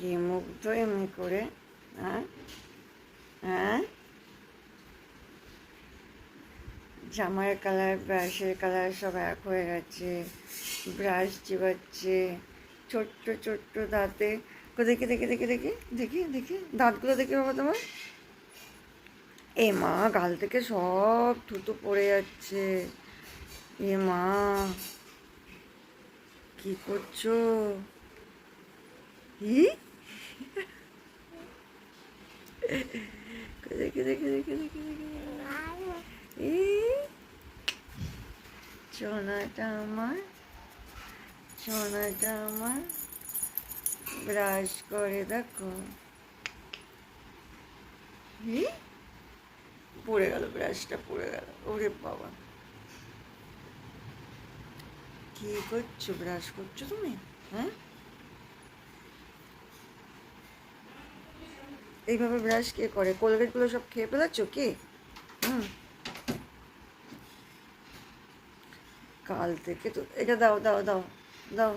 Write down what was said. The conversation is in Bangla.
কি মুগ্ধ এমনি করে হ্যাঁ জামার কালার, ব্রাশের কালার সব এক হয়ে গেছে, ব্রাশ চিবাচ্ছে, ছোট্ট ছোট্ট দাঁতে। দেখি দেখি দেখি দেখি দেখি দেখি। দাঁতগুলো দেখি বাবা তোমার। এ মা, গাল থেকে সব থুতু পড়ে যাচ্ছে। এ মা, কি করছ? ই দেখি দেখি দেখি এই সোনাটা আমার সোনাটা আমার ব্রাশ করে দেখো ই পড়ে গেল ব্রাশটা পড়ে গেল ওরে বাবা কি করছ? ব্রাশ করছ তুমি? হ্যাঁ? এইভাবে ব্রাশ কে করে কোলগেটগুলো সব খেয়ে ফেলেছো কি? কাল থেকে তো, এটা দাও দাও দাও দাও।